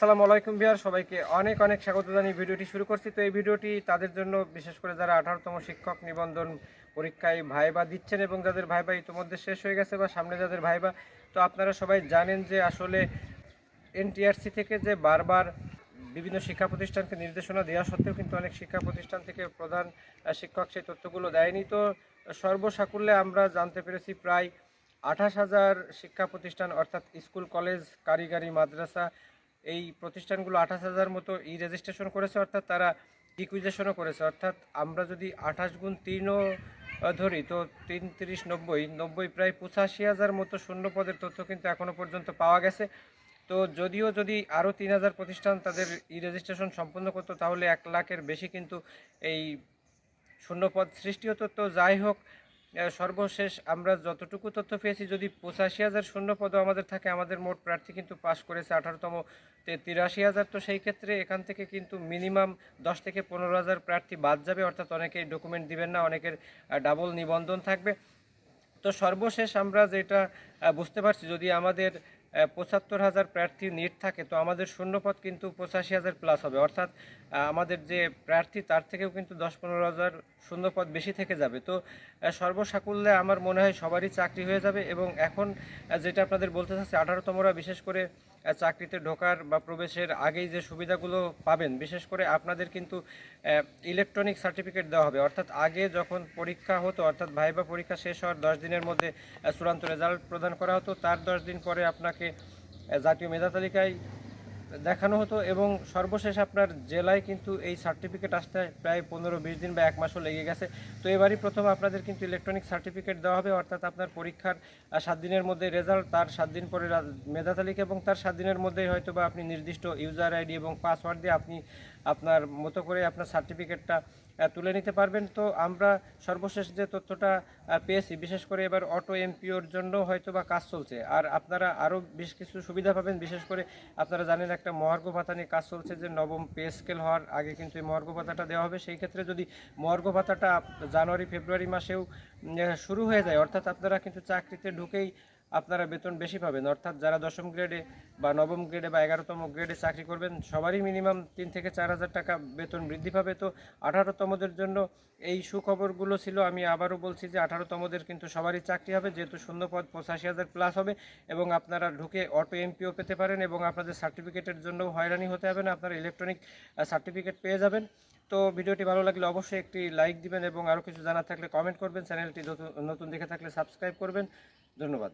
আসসালামু আলাইকুম বিহার, সবাইকে অনেক অনেক স্বাগত জানিয়ে ভিডিওটি শুরু করছি। তো এই ভিডিওটি তাদের জন্য বিশেষ করে যারা আঠারোতম শিক্ষক নিবন্ধন পরীক্ষায় ভাইবা দিচ্ছেন এবং যাদের ভাইবা ইতিমধ্যে শেষ হয়ে গেছে বা সামনে যাদের ভাইবা, তো আপনারা সবাই জানেন যে আসলে এনটিআরসি থেকে যে বারবার বিভিন্ন শিক্ষা প্রতিষ্ঠানকে নির্দেশনা দেওয়া সত্ত্বেও কিন্তু অনেক শিক্ষা প্রতিষ্ঠান থেকে প্রধান শিক্ষক সেই তথ্যগুলো দেয়নি। তো সর্বসাকুল্যে আমরা জানতে পেরেছি প্রায় আঠাশ হাজার শিক্ষা প্রতিষ্ঠান অর্থাৎ স্কুল, কলেজ, কারিগরি, মাদ্রাসা এই প্রতিষ্ঠানগুলো আঠাশ হাজার মতো ই রেজিস্ট্রেশন করেছে, অর্থাৎ তারা ইকুইজেশনও করেছে। অর্থাৎ আমরা যদি আঠাশ গুণ তিনও ধরি, তো তিন তিরিশ নব্বই নব্বই প্রায় পঁচাশি হাজার মতো শূন্য পদের তথ্য কিন্তু এখনও পর্যন্ত পাওয়া গেছে। তো যদিও যদি আরও তিন হাজার প্রতিষ্ঠান তাদের ই রেজিস্ট্রেশন সম্পন্ন করতো, তাহলে এক লাখের বেশি কিন্তু এই শূন্যপদ সৃষ্টি হতো। তো যাই হোক সর্বশেষ আমরা যতটুকু তথ্য পেয়েছি, যদি পঁচাশি হাজার শূন্য পদও আমাদের থাকে, আমাদের মোট প্রার্থী কিন্তু পাশ করেছে আঠারোতম। তিরাশি হাজার তো সেই ক্ষেত্রে এখান থেকে কিন্তু মিনিমাম দশ থেকে পনেরো হাজার প্রার্থী বাদ যাবে, অর্থাৎ অনেকেই ডকুমেন্ট দিবেন না, অনেকের ডাবল নিবন্ধন থাকবে। তো সর্বশেষ আমরা যেটা বুঝতে পারছি, যদি আমাদের পঁচাত্তর হাজার প্রার্থী নিট থাকে, তো আমাদের শূন্যপদ কিন্তু পঁচাশি হাজার প্লাস হবে। অর্থাৎ আমাদের যে প্রার্থী, তার থেকেও কিন্তু দশ পনেরো হাজার শূন্যপদ বেশি থেকে যাবে। তো সর্বসাকুল্যে আমার মনে হয় সবারই চাকরি হয়ে যাবে এবং এখন যেটা আপনাদের বলতে চাচ্ছি, আঠারোতমরা বিশেষ করে চাকরিতে ঢোকার বা প্রবেশের আগেই যে সুবিধাগুলো পাবেন, বিশেষ করে আপনাদের কিন্তু ইলেকট্রনিক সার্টিফিকেট দেওয়া হবে। অর্থাৎ আগে যখন পরীক্ষা হতো, অর্থাৎ ভাইবা পরীক্ষা শেষ হওয়ার দশ দিনের মধ্যে চূড়ান্ত রেজাল্ট প্রদান করা হতো, তার দশ দিন পরে আপনাকে জাতীয় মেধা তালিকায় দেখানো হতো এবং সর্বশেষ আপনার জেলায় কিন্তু এই সার্টিফিকেট আসতে প্রায় পনেরো, বিশ দিন বা এক মাসও লেগে গেছে। তো এবারই প্রথম আপনাদের কিন্তু ইলেকট্রনিক সার্টিফিকেট দেওয়া হবে, অর্থাৎ আপনার পরীক্ষার সাত দিনের মধ্যে রেজাল্ট তার সাত দিন পরে মেধা তালিকা এবং তার সাত দিনের মধ্যেই হয়তো বা আপনি নির্দিষ্ট ইউজার আইডি এবং পাসওয়ার্ড দিয়ে আপনি আপনার মতো করে আপনার সার্টিফিকেটটা তুলে নিতে পারবেন। তো আমরা সর্বশেষ যে তথ্যটা পেয়েছি, বিশেষ করে এবার অটো এমপিওর জন্য হয়তো বা কাজ চলছে। আর আপনারা আরও বেশ কিছু সুবিধা পাবেন। বিশেষ করে আপনারা জানেন একটা মহার্ঘ ভাতা নিয়ে কাজ চলছে যে নবম পে স্কেল হওয়ার আগে কিন্তু এই মহার্ঘ ভাতাটা দেওয়া হবে। সেই ক্ষেত্রে যদি মহার্ঘ ভাতাটা জানুয়ারি, ফেব্রুয়ারি মাসেও শুরু হয়ে যায়, অর্থাৎ আপনারা কিন্তু চাকরিতে ঢুকেই আপনারা বেতন বেশি পাবেন। অর্থাৎ যারা দশম গ্রেডে বা নবম গ্রেডে বা এগারোতম গ্রেডে চাকরি করবেন, সবারই মিনিমাম তিন থেকে চার হাজার টাকা বেতন বৃদ্ধি পাবে। তো আঠারোতমদের জন্য এই সুখবরগুলো ছিল। আমি আবারও বলছি যে আঠারোতমদের কিন্তু সবারই চাকরি হবে, যেহেতু শূন্যপদ পঁচাশি হাজার প্লাস হবে এবং আপনারা ঢুকে অটো এমপিও পেতে পারেন এবং আপনাদের সার্টিফিকেটের জন্য হয়রানি হতে হবে না, আপনারা ইলেকট্রনিক সার্টিফিকেট পেয়ে যাবেন। তো ভিডিওটি ভালো লাগলে অবশ্যই একটি লাইক দিবেন এবং আরও কিছু জানার থাকলে কমেন্ট করবেন। চ্যানেলটি নতুন দেখে থাকলে সাবস্ক্রাইব করবেন। ধন্যবাদ।